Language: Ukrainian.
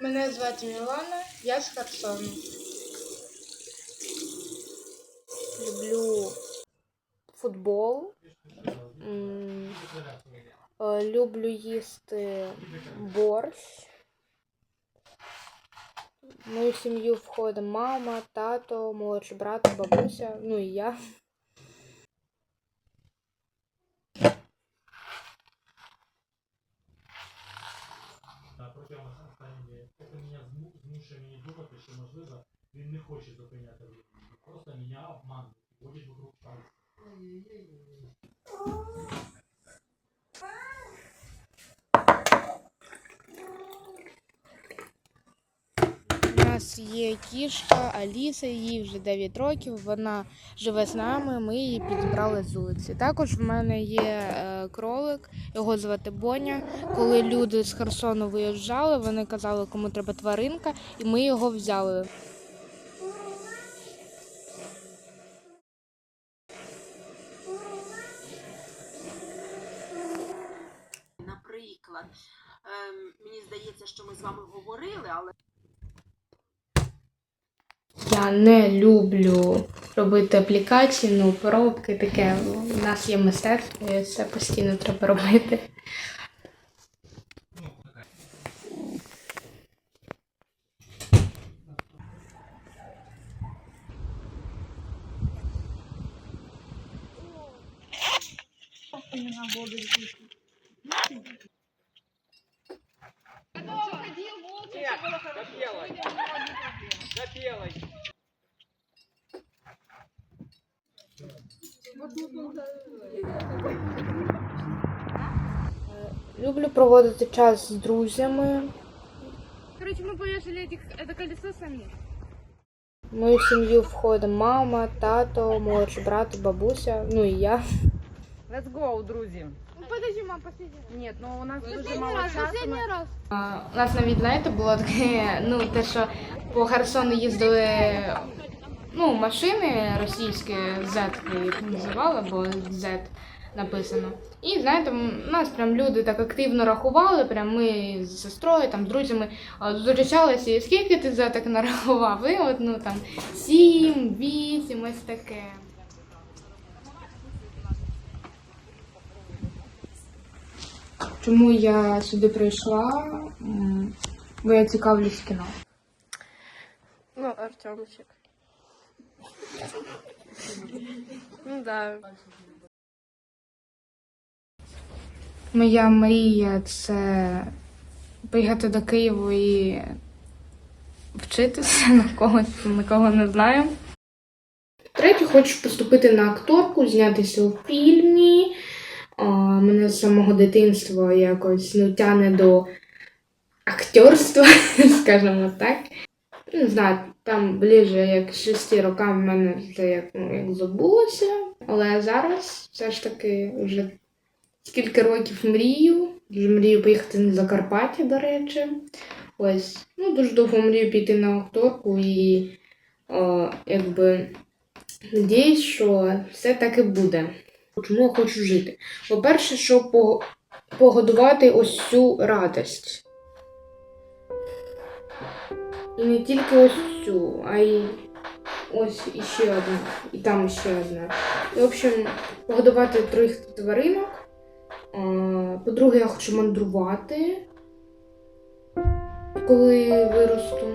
Мене звати Мілана, я з Херсону. Люблю футбол. Е, Люблю їсти борщ. Мою сім'ю входить мама, тато, молодший брат, бабуся, ну і я. Протягом останніх. Це мене змушує мені думати, що можливо він не хоче зупиняти рух. Просто мене обманує. водить вокруг пальця. У нас є кішка Аліса, їй вже 9 років. Вона живе з нами. Ми її підібрали з вулиці. Також в мене є е, кролик, його звати Боня. Коли люди з Херсону виїжджали, вони казали, кому треба тваринка, і ми його взяли. Наприклад, ем, мені здається, що ми з вами говорили, але Я не люблю робити аплікації, ну поробки таке. У нас є мистецтво, і це постійно треба робити. Люблю проводити час з друзями. Короче, мы повешали этих, это колесо сами. В мою сім'ю входить мама, тато, молодший брат, бабуся, ну і я. Let's go, друзі. Ну подожди, мам, последний раз. Ні, ну у нас дуже Последний мало раз, часу. последний раз. А, У нас навіть, знаєте, було таке, ну, те, що по Херсону їздили ну, машини російські, Z їх називали, бо Z написано. І знаєте, нас прям люди так активно рахували, прям ми з сестрою, там, з друзями зустрічалися, скільки ти за так нарахував? І от, ну, там, сім, вісім, ось таке. Чому я сюди прийшла? Бо я цікавлюсь кіно. Ну, Артемчик. Ну да. Моя мрія це поїхати до Києва і вчитися на когось, нікого не знаю. Третє, хочу поступити на акторку, знятися у фільмі. А, мене з самого дитинства якось ну, тяне до акторства, скажімо так. Не знаю, там ближче як шести рокам в мене вже як, ну, як забулося. Але зараз все ж таки вже скільки років мрію. Дуже мрію поїхати на Закарпаття, до речі. Ось. Ну, дуже довго мрію піти на акторку і о, якби надіюсь, що все так і буде. Чому я хочу жити? По-перше, щоб погодувати ось цю радість. І не тільки ось цю, а й ось іще одна, і там ще одна. І, в общем, погодувати трьох тваринок. А, По-друге, я хочу мандрувати, коли виросту.